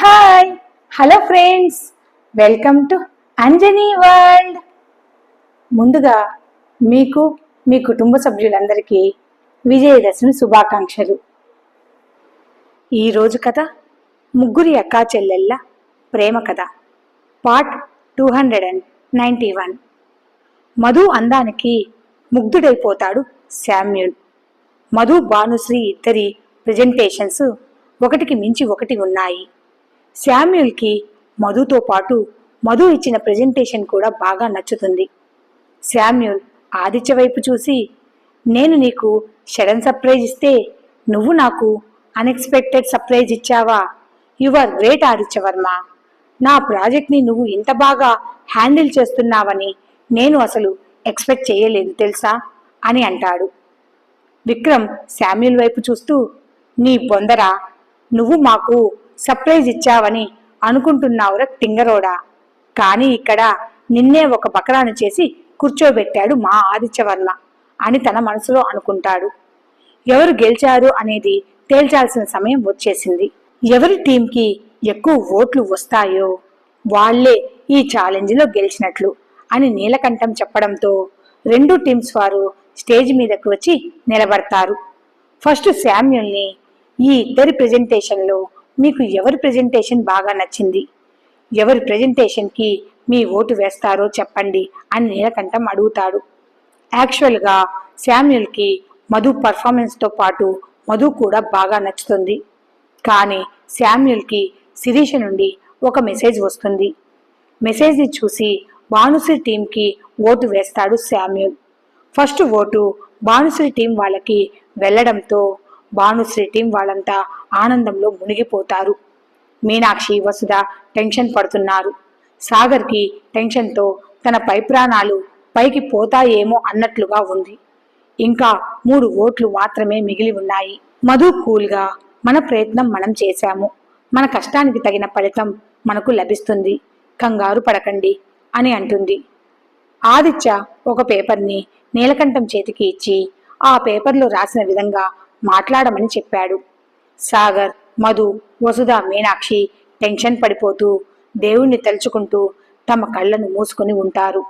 Hi hello friends welcome to Anjani world ముందుగా మీకు మీ కుటుంబ సభ్యులందరికీ విజయదశమి శుభాకాంక్షలు. ఈరోజు కథ ముగ్గురి అక్కా చెల్లెళ్ళ ప్రేమ కథ. Part two hundred and ninety one. Madhu అందానికి ముగ్ధుడైపోతాడు శామ్యుల్. మధు భానుశ్రీ ఇద్దరి ప్రజెంటేషన్స్ ఒకటికి మించి ఒకటి ఉన్నాయి. శామ్యుల్కి మధుతో పాటు మధు ఇచ్చిన ప్రజెంటేషన్ కూడా బాగా నచ్చుతుంది. శామ్యుల్ ఆదిత్య వైపు చూసి నేను నీకు షడన్ సర్ప్రైజ్ ఇస్తే నువ్వు నాకు అన్ఎక్స్పెక్టెడ్ సర్ప్రైజ్ ఇచ్చావా? యు ఆర్ గ్రేట్ ఆదిత్యవర్మ నా ప్రాజెక్ట్ని నువ్వు ఇంత బాగా హ్యాండిల్ చేస్తున్నావని నేను అసలు ఎక్స్పెక్ట్ చేయలేదు తెలుసా? అని అంటాడు. విక్రమ్ శామ్యుల్ వైపు చూస్తూ నీ బొందరా? నువ్వు మాకు సర్ప్రైజ్ ఇచ్చావని అనుకుంటున్నావురా టింగరోడా కానీ ఇక్కడ నిన్నే ఒక బకరాను చేసి కూర్చోబెట్టాడు మా ఆదిత్యవర్ణ అని తన మనసులో అనుకుంటాడు. ఎవరు గెలిచారు అనేది తేల్చాల్సిన సమయం వచ్చేసింది. ఎవరి టీంకి ఎక్కువ ఓట్లు వస్తాయో వాళ్ళే ఈ ఛాలెంజ్లో గెలిచినట్లు అని నీలకంఠం చెప్పడంతో రెండు టీమ్స్ వారు స్టేజ్ మీదకు వచ్చి నిలబడతారు. ఫస్ట్ శామ్యుల్ని ఈ ఇద్దరి ప్రెజెంటేషన్లో మీకు ఎవరి ప్రెజెంటేషన్ బాగా నచ్చింది? ఎవరి ప్రెజెంటేషన్కి మీ ఓటు వేస్తారో చెప్పండి అని నీలకంఠం అడుగుతాడు. యాక్చువల్గా శామ్యుల్కి మధు పర్ఫార్మెన్స్తో పాటు మధు కూడా బాగా నచ్చుతుంది. కానీ శామ్యుల్కి శిరీష నుండి ఒక మెసేజ్ వస్తుంది. మెసేజ్ని చూసి భానుశ్రీ టీంకి ఓటు వేస్తాడు శామ్యుల్ ఫస్ట్ ఓటు భానుశ్రీ టీం వాళ్ళకి వెళ్ళడంతో భానుశ్రీ టీం వాళ్ళంతా ఆనందంలో మునిగిపోతారు. మీనాక్షి వసుధ టెన్షన్ పడుతున్నారు. సాగర్కి టెన్షన్తో తన పై ప్రాణాలు పైకి పోతాయేమో అన్నట్లుగా ఉంది. ఇంకా మూడు ఓట్లు మాత్రమే మిగిలి ఉన్నాయి. మధు కూల్గా మన ప్రయత్నం మనం చేశాము. మన కష్టానికి తగిన ఫలితం మనకు లభిస్తుంది. కంగారు పడకండి అని అంటుంది. ఆదిత్య ఒక పేపర్ని నీలకంఠం చేతికి ఇచ్చి ఆ పేపర్లో రాసిన విధంగా మాట్లాడమని చెప్పాడు. సాగర్ మధు వసుధ మీనాక్షి టెన్షన్ పడిపోతూ దేవుణ్ణి తలుచుకుంటూ తమ కళ్ళను మూసుకుని ఉంటారు.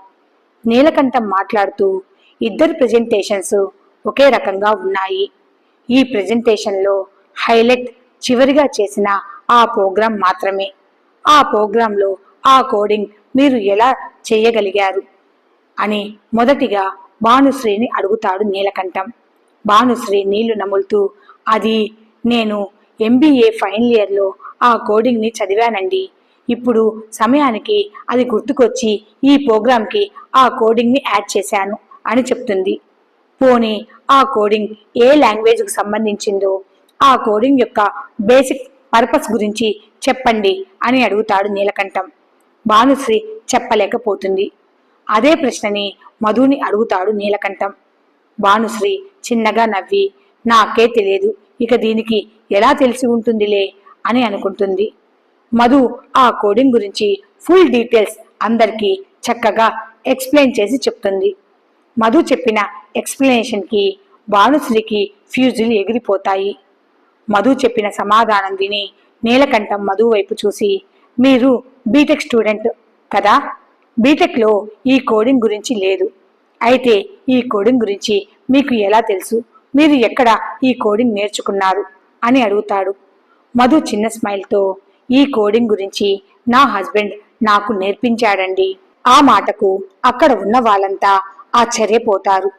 నీలకంఠం మాట్లాడుతూ ఇద్దరు ప్రెజెంటేషన్స్ ఒకే రకంగా ఉన్నాయి. ఈ ప్రెజెంటేషన్లో హైలైట్ చివరిగా చేసిన ఆ ప్రోగ్రాం మాత్రమే. ఆ ప్రోగ్రాంలో ఆ కోడింగ్ మీరు ఎలా చేయగలిగారు? అని మొదటిగా భానుశ్రీని అడుగుతాడు నీలకంఠం. భానుశ్రీ నీళ్ళు నములుతూ అది నేను ఎంబీఏ ఫైనల్ ఇయర్లో ఆ కోడింగ్ని చదివానండి. ఇప్పుడు సమయానికి అది గుర్తుకొచ్చి ఈ ప్రోగ్రాంకి ఆ కోడింగ్ని యాడ్ చేశాను అని చెప్తుంది. పోనీ ఆ కోడింగ్ ఏ లాంగ్వేజ్కి సంబంధించిందో ఆ కోడింగ్ యొక్క బేసిక్ పర్పస్ గురించి చెప్పండి అని అడుగుతాడు నీలకంఠం. భానుశ్రీ చెప్పలేకపోతుంది. అదే ప్రశ్నని మధుని అడుగుతాడు నీలకంఠం. భానుశ్రీ చిన్నగా నవ్వి నాకే తెలియదు. ఇక దీనికి ఎలా తెలిసి ఉంటుందిలే అని అనుకుంటుంది. మధు ఆ కోడింగ్ గురించి ఫుల్ డీటెయిల్స్ అందరికీ చక్కగా ఎక్స్ప్లెయిన్ చేసి చెప్తుంది. మధు చెప్పిన ఎక్స్ప్లెనేషన్కి భానుశ్రీకి ఫ్యూజులు ఎగిరిపోతాయి. మధు చెప్పిన సమాధానం విని నీలకంఠం మధు వైపు చూసి మీరు బీటెక్ స్టూడెంట్ కదా? బీటెక్లో ఈ కోడింగ్ గురించి లేదు. అయితే ఈ కోడింగ్ గురించి మీకు ఎలా తెలుసు? మీరు ఎక్కడ ఈ కోడింగ్ నేర్చుకున్నారు? అని అడుగుతాడు. మధు చిన్న స్మైల్తో ఈ కోడింగ్ గురించి నా హస్బెండ్ నాకు నేర్పించాడండి. ఆ మాటకు అక్కడ ఉన్న వాళ్ళంతా ఆశ్చర్యపోతారు.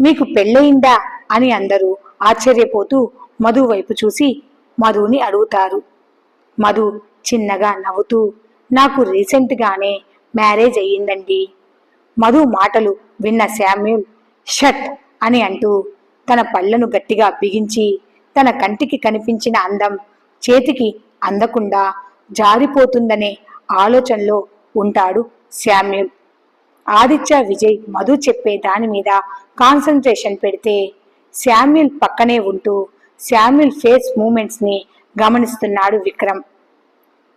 మీకు పెళ్ళయిందా? అని అందరూ ఆశ్చర్యపోతూ మధు వైపు చూసి మధుని అడుగుతారు. మధు చిన్నగా నవ్వుతూ నాకు రీసెంట్గానే మ్యారేజ్ అయ్యిందండి. మధు మాటలు విన్న శామ్యూల్ షట్ అని అంటూ తన పళ్ళను గట్టిగా బిగించి తన కంటికి కనిపించిన అందం చేతికి అందకుండా జారిపోతుందనే ఆలోచనలో ఉంటాడు శామ్యూల్. ఆదిత్య విజయ్ మధు చెప్పే దాని మీద కాన్సన్ట్రేషన్ పెడితే శామ్యుల్ పక్కనే ఉంటూ శామ్యుల్ ఫేస్ మూమెంట్స్ని గమనిస్తున్నాడు విక్రమ్.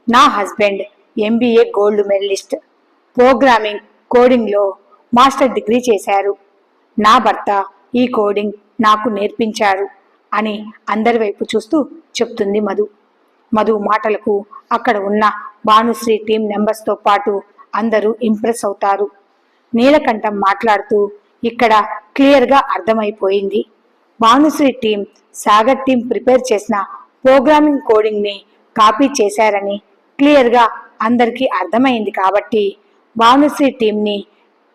నా husband MBA gold medalist. Programming కోడింగ్లో master degree చేశారు. నా భర్త ఈ కోడింగ్ నాకు నేర్పించారు అని అందరి వైపు చూస్తూ చెప్తుంది మధు. మధు మాటలకు అక్కడ ఉన్న భానుశ్రీ టీం మెంబర్స్తో పాటు అందరూ ఇంప్రెస్ అవుతారు. నీలకంఠం మాట్లాడుతూ ఇక్కడ క్లియర్గా అర్థమైపోయింది. Bhanushree team Sagar team prepare చేసిన ప్రోగ్రామింగ్ కోడింగ్ని కాపీ చేశారని క్లియర్గా అందరికీ అర్థమైంది కాబట్టి భానుశ్రీ టీంని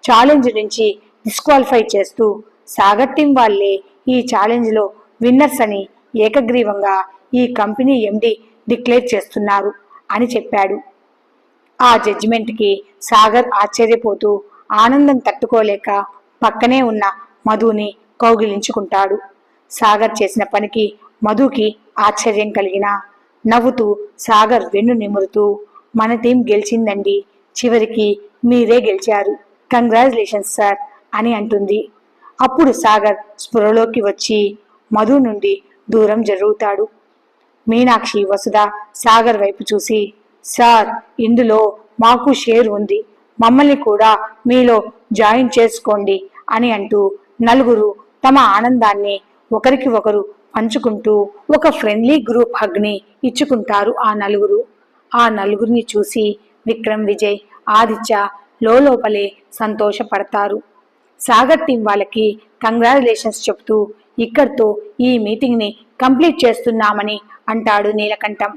ఛాలెంజ్ నుంచి డిస్క్వాలిఫై చేస్తూ సాగర్ టీం వాళ్ళే ఈ ఛాలెంజ్లో విన్నర్స్ అని ఏకగ్రీవంగా ఈ కంపెనీ ఎండి డిక్లేర్ చేస్తున్నారు అని చెప్పాడు. ఆ జడ్జిమెంట్కి సాగర్ ఆశ్చర్యపోతూ ఆనందం తట్టుకోలేక పక్కనే ఉన్న మధుని కౌగిలించుకుంటాడు. సాగర్ చేసిన పనికి మధుకి ఆశ్చర్యం కలిగిన నవ్వుతూ సాగర్ వెన్ను నిమురుతూ మన టీం గెలిచిందండి. చివరికి మీరే గెలిచారు. కంగ్రాచులేషన్స్ సార్ అని అంటుంది. అప్పుడు సాగర్ స్పృహలోకి వచ్చి మధు నుండి దూరం జరుగుతాడు. మీనాక్షి వసుధ సాగర్ వైపు చూసి సార్ ఇందులో మాకు షేర్ ఉంది. మమ్మల్ని కూడా మీలో జాయిన్ చేసుకోండి అని అంటూ నలుగురు తమ ఆనందాన్ని ఒకరికి ఒకరు పంచుకుంటూ ఒక ఫ్రెండ్లీ గ్రూప్ హగ్ని ఇచ్చుకుంటారు ఆ నలుగురు. ఆ నలుగురిని చూసి విక్రమ్ విజయ్ ఆదిత్య లోపలే సంతోషపడతారు. సాగర్ టీం వాళ్ళకి కంగ్రాచులేషన్స్ చెప్తూ ఇక్కడితో ఈ మీటింగ్ని కంప్లీట్ చేస్తున్నామని అంటాడు నీలకంఠం.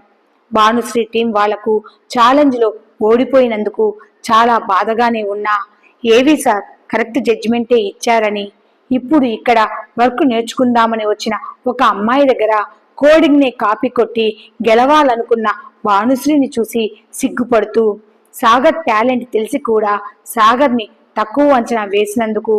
భానుశ్రీ టీం వాళ్ళకు ఛాలెంజ్లో ఓడిపోయినందుకు చాలా బాధగానే ఉన్నా ఏవి సార్ కరెక్ట్ జడ్జిమెంటే ఇచ్చారని. ఇప్పుడు ఇక్కడ వర్క్ నేర్చుకుందామని వచ్చిన ఒక అమ్మాయి దగ్గర కోడింగ్ని కాపీ కొట్టి గెలవాలనుకున్న భానుశ్రీని చూసి సిగ్గుపడుతూ సాగర్ టాలెంట్ తెలిసి కూడా సాగర్ని తక్కువ అంచనా వేసినందుకు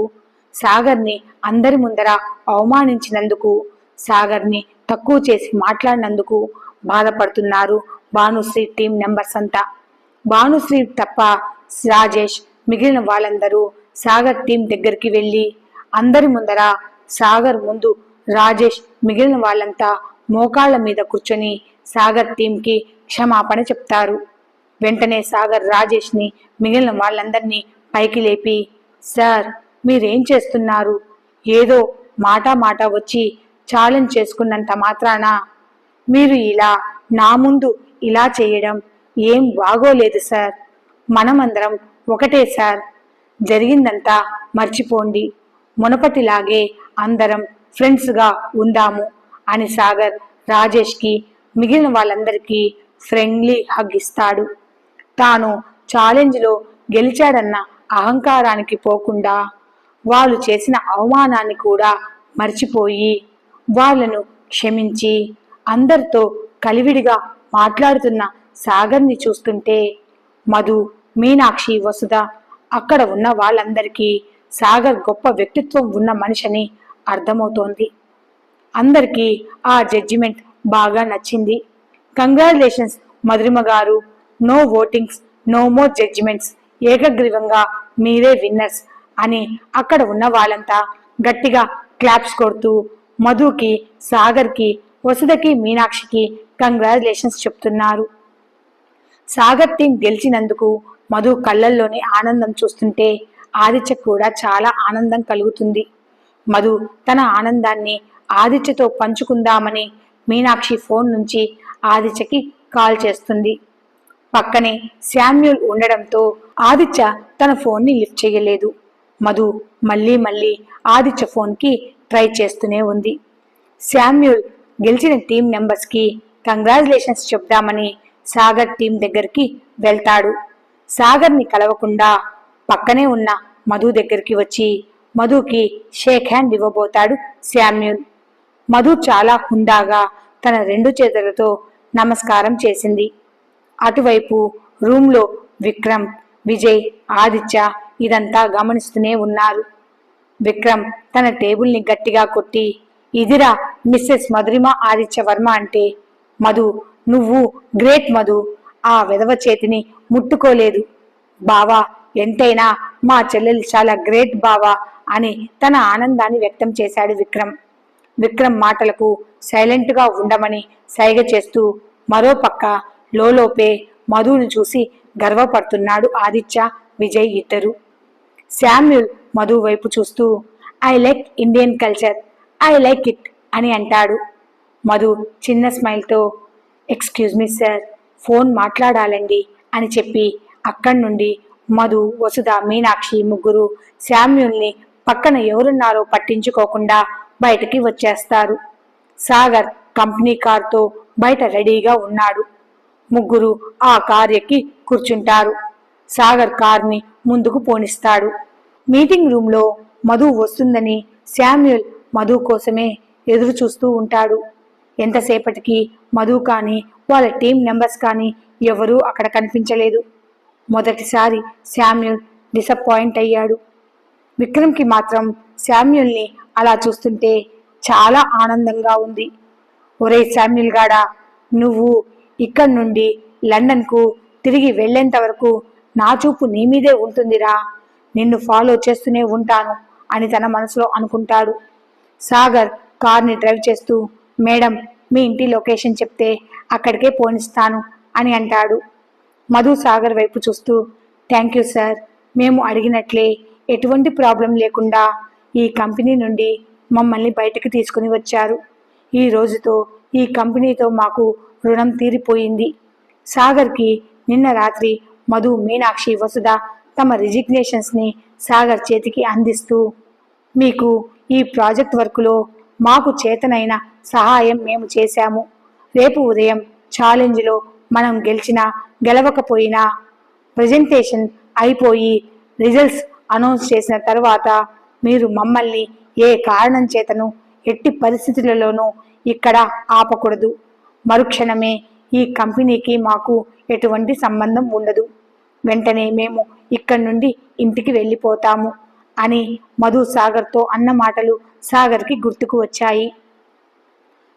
సాగర్ని అందరి ముందర అవమానించినందుకు సాగర్ని తక్కువ చేసి మాట్లాడినందుకు బాధపడుతున్నారు భానుశ్రీ టీం నెంబర్స్ అంతా. భానుశ్రీ తప్ప రాజేష్ మిగిలిన వాళ్ళందరూ సాగర్ టీం దగ్గరికి వెళ్ళి అందరి ముందర సాగర్ ముందు రాజేష్ మిగిలిన వాళ్ళంతా మోకాళ్ళ మీద కూర్చొని సాగర్ టీంకి క్షమాపణ చెప్తారు. వెంటనే సాగర్ రాజేష్ని మిగిలిన వాళ్ళందరినీ పైకి లేపి సార్ మీరేం చేస్తున్నారు? ఏదో మాట మాట వచ్చి ఛాలెంజ్ చేసుకున్నంత మాత్రాన మీరు ఇలా నా ముందు ఇలా చేయడం ఏం బాగోలేదు సార్. మనమందరం ఒకటే సార్. జరిగిందంతా మర్చిపోండి. మునపటిలాగే అందరం ఫ్రెండ్స్గా ఉందాము అని సాగర్ రాజేష్కి మిగిలిన వాళ్ళందరికీ ఫ్రెండ్లీ హగ్ ఇస్తాడు. తాను ఛాలెంజ్లో గెలిచాడన్న అహంకారానికి పోకుండా వాళ్ళు చేసిన అవమానాన్ని కూడా మర్చిపోయి వాళ్ళను క్షమించి అందరితో కలివిడిగా మాట్లాడుతున్న సాగర్ని చూస్తుంటే మధు మీనాక్షి వసుధ అక్కడ ఉన్న వాళ్ళందరికీ సాగర్ గొప్ప వ్యక్తిత్వం ఉన్న మనిషిని అర్థమవుతోంది. అందరికీ ఆ జడ్జిమెంట్ బాగా నచ్చింది. Congratulations Madhurima garu. No votings no more judgements ఏకగ్రీవంగా మీరే విన్నర్స్ అని అక్కడ ఉన్న వాళ్ళంతా గట్టిగా క్లాప్స్ కొడుతూ మధుకి సాగర్కి వసుదకి మీనాక్షికి కంగ్రాచులేషన్స్ చెప్తున్నారు. సాగర్ టీం గెలిచినందుకు మధు కళ్ళల్లోని ఆనందం చూస్తుంటే ఆదిత్య కూడా చాలా ఆనందం కలుగుతుంది. మధు తన ఆనందాన్ని ఆదిత్యతో పంచుకుందామని మీనాక్షి ఫోన్ నుంచి ఆదిత్యకి కాల్ చేస్తుంది. పక్కనే శామ్యూల్ ఉండడంతో ఆదిత్య తన ఫోన్ని లిఫ్ట్ చేయలేదు. మధు మళ్ళీ మళ్ళీ ఆదిత్య ఫోన్కి ట్రై చేస్తూనే ఉంది. శామ్యూల్ గెలిచిన టీం మెంబర్స్కి కంగ్రాచులేషన్స్ చెప్దామని సాగర్ టీం దగ్గరికి వెళ్తాడు. సాగర్ని కలవకుండా పక్కనే ఉన్న మధు దగ్గరికి వచ్చి మధుకి షేక్ హ్యాండ్ ఇవ్వబోతాడు శామ్యూల్. మధు చాలా హుందాగా తన రెండు చేతులతో నమస్కారం చేసింది. అటువైపు రూమ్లో విక్రమ్ విజయ్ ఆదిత్య ఇదంతా గమనిస్తూనే ఉన్నారు. విక్రమ్ తన టేబుల్ని గట్టిగా కొట్టి ఇదిరా మిస్సెస్ మధురిమ ఆదిత్య వర్మ అంటే మధు నువ్వు గ్రేట్ మధు ఆ విధవ చేతిని ముట్టుకోలేదు. బావా ఎంతైనా మా చెల్లెలు చాలా గ్రేట్ బావా అని తన ఆనందాన్ని వ్యక్తం చేశాడు విక్రమ్. విక్రమ్ మాటలకు సైలెంట్గా ఉండమని సైగ చేస్తూ మరో లోలోపే మధుని చూసి గర్వపడుతున్నాడు ఆదిత్య విజయ్ ఇద్దరు. శామ్యుల్ మధు వైపు చూస్తూ I like Indian culture I like it అని అంటాడు. మధు చిన్న స్మైల్తో ఎక్స్క్యూజ్ మీ సార్ ఫోన్ మాట్లాడాలండి అని చెప్పి అక్కడి నుండి మధు వసుధ మీనాక్షి ముగ్గురు శామ్యుల్ని పక్కన ఎవరున్నారో పట్టించుకోకుండా బయటికి వచ్చేస్తారు. సాగర్ కంపెనీ కార్తో బయట రెడీగా ఉన్నాడు. ముగ్గురు ఆ కార్యకి కూర్చుంటారు. సాగర్ కార్ని ముందుకు పోనిస్తాడు. మీటింగ్ రూమ్లో మధు వస్తుందని శామ్యుల్ మధు కోసమే ఎదురు చూస్తూ ఉంటాడు. ఎంతసేపటికి మధు కానీ వాళ్ళ టీం మెంబర్స్ కానీ ఎవరూ అక్కడ కనిపించలేదు. మొదటిసారి శామ్యుల్ డిసప్పాయింట్ అయ్యాడు. విక్రమ్కి మాత్రం శామ్యుల్ని అలా చూస్తుంటే చాలా ఆనందంగా ఉంది. ఒరే శామ్యుల్ గాడా నువ్వు ఇక్కడి నుండి లండన్కు తిరిగి వెళ్ళేంత వరకు నా చూపు నీ మీదే ఉంటుందిరా. నిన్ను ఫాలో చేస్తూనే ఉంటాను అని తన మనసులో అనుకుంటాడు. సాగర్ కార్ని డ్రైవ్ చేస్తూ మేడం మీ ఇంటి లొకేషన్ చెప్తే అక్కడికే పోనిస్తాను అని అంటాడు. మధు సాగర్ వైపు చూస్తూ థ్యాంక్ యూ సార్. మేము అడిగినట్లే ఎటువంటి ప్రాబ్లం లేకుండా ఈ కంపెనీ నుండి మమ్మల్ని బయటకు తీసుకుని వచ్చారు. ఈ రోజుతో ఈ కంపెనీతో మాకు రుణం తీరిపోయింది. సాగర్కి నిన్న రాత్రి మధు మీనాక్షి వసుధ తమ రిజిగ్నేషన్స్ని సాగర్ చేతికి అందిస్తూ మీకు ఈ ప్రాజెక్ట్ వర్క్లో మాకు చేతనైన సహాయం మేము చేశాము. రేపు ఉదయం ఛాలెంజ్లో మనం గెలిచినా గెలవకపోయినా ప్రజెంటేషన్ అయిపోయి రిజల్ట్స్ అనౌన్స్ చేసిన తర్వాత మీరు మమ్మల్ని ఏ కారణం చేతను ఎట్టి పరిస్థితులలోనూ ఇక్కడ ఆపకూడదు. మరుక్షణమే ఈ కంపెనీకి మాకు ఎటువంటి సంబంధం ఉండదు. వెంటనే మేము ఇక్కడి నుండి ఇంటికి వెళ్ళిపోతాము అని మధు సాగర్తో అన్న మాటలు సాగర్కి గుర్తుకు వచ్చాయి.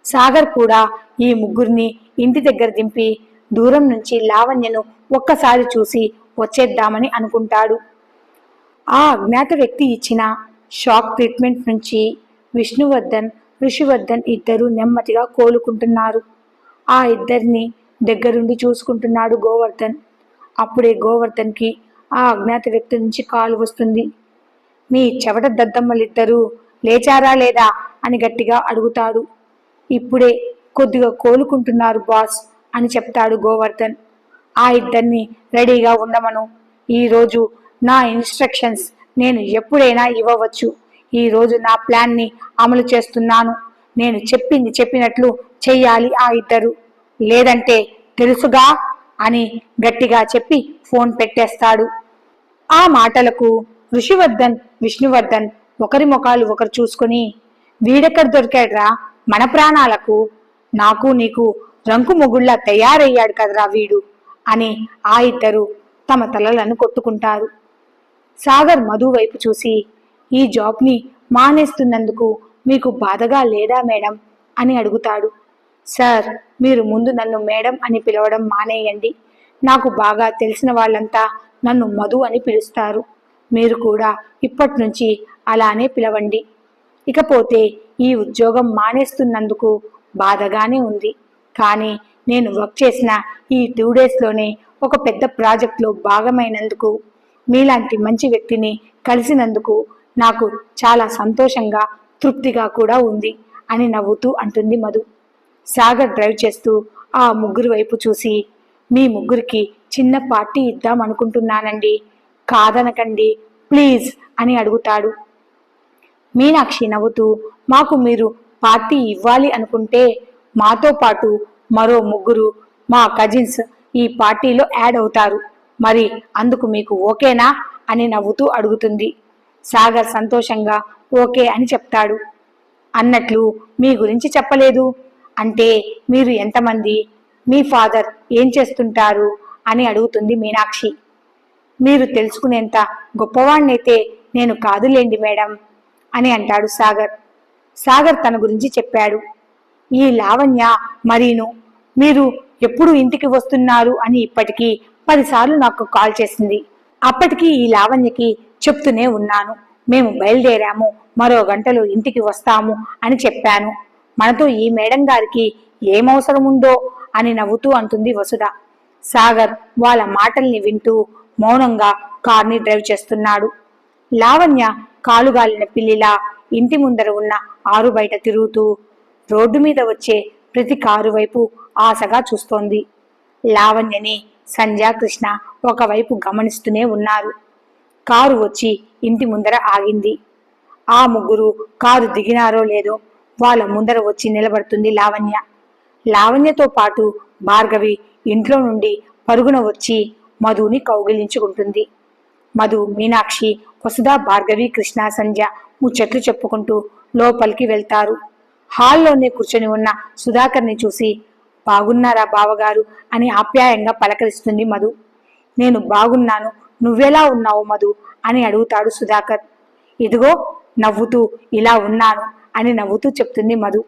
సాగర్ కూడా ఈ ముగ్గురిని ఇంటి దగ్గర దింపి దూరం నుంచి లావణ్యను ఒక్కసారి చూసి వచ్చేద్దామని అనుకుంటాడు. ఆ అజ్ఞాత వ్యక్తి ఇచ్చిన షాక్ ట్రీట్మెంట్ నుంచి విష్ణువర్ధన్ ఋషివర్ధన్ ఇద్దరు నెమ్మదిగా కోలుకుంటున్నారు. ఆ ఇద్దరిని దగ్గరుండి చూసుకుంటున్నాడు గోవర్ధన్. అప్పుడే గోవర్ధన్కి ఆ అజ్ఞాత వ్యక్తి నుంచి కాలు వస్తుంది. మీ చెవట దద్దమ్మలిద్దరూ లేచారా లేదా అని గట్టిగా అడుగుతాడు. ఇప్పుడే కొద్దిగా కోలుకుంటున్నారు బాస్ అని చెప్తాడు గోవర్ధన్. ఆ ఇద్దరిని రెడీగా ఉండమను. ఈరోజు నా ఇన్స్ట్రక్షన్స్ నేను ఎప్పుడైనా ఇవ్వవచ్చు. ఈరోజు నా ప్లాన్ని అమలు చేస్తున్నాను. నేను చెప్పింది చెప్పినట్లు చెయ్యాలి ఆ ఇద్దరు. లేదంటే తెలుసుగా అని గట్టిగా చెప్పి ఫోన్ పెట్టేస్తాడు. ఆ మాటలకు ఋషివర్ధన్ విష్ణువర్ధన్ ఒకరి ముఖాలు ఒకరు చూసుకుని వీడెక్కడ దొరికాడ్రా? మన ప్రాణాలకు నాకు నీకు రంకు మొగుళ్ళ తయారయ్యాడు కదరా వీడు అని ఆ ఇద్దరు తమ తలలను కొట్టుకుంటారు. సాగర్ మధు వైపు చూసి ఈ జాబ్ని మానేస్తున్నందుకు మీకు బాధగా లేదా మేడం? అని అడుగుతాడు. సార్ మీరు ముందు నన్ను మేడం అని పిలవడం మానేయండి. నాకు బాగా తెలిసిన వాళ్ళంతా నన్ను మధు అని పిలుస్తారు. మీరు కూడా ఇప్పటి నుంచి అలానే పిలవండి. ఇకపోతే ఈ ఉద్యోగం మానేస్తున్నందుకు బాధగానే ఉంది. కానీ నేను వర్క్ చేసిన ఈ టూ డేస్లోనే ఒక పెద్ద ప్రాజెక్ట్లో భాగమైనందుకు మీలాంటి మంచి వ్యక్తిని కలిసినందుకు నాకు చాలా సంతోషంగా తృప్తిగా కూడా ఉంది అని నవ్వుతూ అంటుంది మధు. సాగర్ డ్రైవ్ చేస్తూ ఆ ముగ్గురు వైపు చూసి మీ ముగ్గురికి చిన్న పార్టీ ఇద్దాం అనుకుంటున్నానండి. కాదనకండి ప్లీజ్ అని అడుగుతాడు. మీనాక్షి నవ్వుతూ మాకు మీరు పార్టీ ఇవ్వాలి అనుకుంటే మాతో పాటు మరో ముగ్గురు మా కజిన్స్ ఈ పార్టీలో యాడ్ అవుతారు. మరి అందుకు మీకు ఓకేనా అని నవ్వుతూ అడుగుతుంది. సాగర్ సంతోషంగా ఓకే అని చెప్తాడు. అన్నట్లు మీ గురించి చెప్పలేదు. అంటే మీరు ఎంతమంది? మీ ఫాదర్ ఏం చేస్తుంటారు? అని అడుగుతుంది మీనాక్షి. మీరు తెలుసుకునేంత గొప్పవాణ్ణైతే నేను కాదులేండి మేడం అని అంటాడు సాగర్. సాగర్ తన గురించి చెప్పాడు. ఈ లావణ్య మరీను మీరు ఎప్పుడు ఇంటికి వస్తున్నారు అని ఇప్పటికీ పదిసార్లు నాకు కాల్ చేసింది. అప్పటికి ఈ లావణ్యకి చెప్తూనే ఉన్నాను. మేము బయలుదేరాము. మరో గంటలో ఇంటికి వస్తాము అని చెప్పాను. మనతో ఈ మేడం గారికి ఏమవసరముందో అని నవ్వుతూ అంటుంది వసుధ. సాగర్ వాళ్ళ మాటల్ని వింటూ మౌనంగా కార్ని డ్రైవ్ చేస్తున్నాడు. లావణ్య కాలుగాలిన పిల్లిలా ఇంటి ముందర ఉన్న ఆరు బయట తిరుగుతూ రోడ్డు మీద వచ్చే ప్రతి కారు వైపు ఆశగా చూస్తోంది. లావణ్యని సంధ్య కృష్ణ ఒకవైపు గమనిస్తూనే ఉన్నారు. కారు వచ్చి ఇంటి ముందర ఆగింది. ఆ ముగ్గురు కారు దిగినారో లేదో వాళ్ళ ముందర వచ్చి నిలబడుతుంది లావణ్య. లావణ్యతో పాటు భార్గవి ఇంట్లో నుండి పరుగున వచ్చి మధుని కౌగిలించుకుంటుంది. మధు మీనాక్షి వసుధ భార్గవి కృష్ణ సంధ్య ముచ్చట్లు చెప్పుకుంటూ లోపలికి వెళ్తారు. హాల్లోనే కూర్చొని ఉన్న సుధాకర్ని చూసి బాగున్నారా బావగారు? అని ఆప్యాయంగా పలకరిస్తుంది మధు. నేను బాగున్నాను. నువ్వెలా ఉన్నావు మధు? అని అడుగుతాడు సుధాకర్. ఇదిగో నవ్వుతూ ఇలా ఉన్నాను అని నవ్వుతూ చెప్తుంది మధు.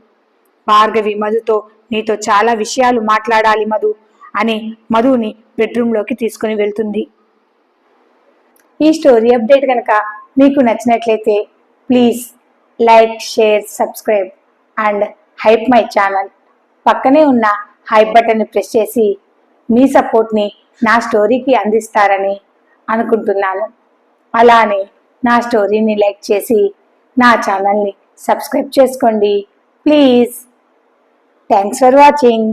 భార్గవి మధుతో నీతో చాలా విషయాలు మాట్లాడాలి మధు అని మధుని బెడ్రూమ్లోకి తీసుకుని వెళ్తుంది. ఈ స్టోరీ అప్డేట్ కనుక మీకు నచ్చినట్లయితే please like share subscribe and hype my channel. పక్కనే ఉన్న హైప్ బటన్ని ప్రెస్ చేసి మీ సపోర్ట్ని నా స్టోరీకి అందిస్తారని అనుకుంటున్నాను. అలానే నా స్టోరీని లైక్ చేసి నా ఛానల్ని సబ్స్క్రైబ్ చేసుకోండి. ప్లీజ్. Thanks for watching.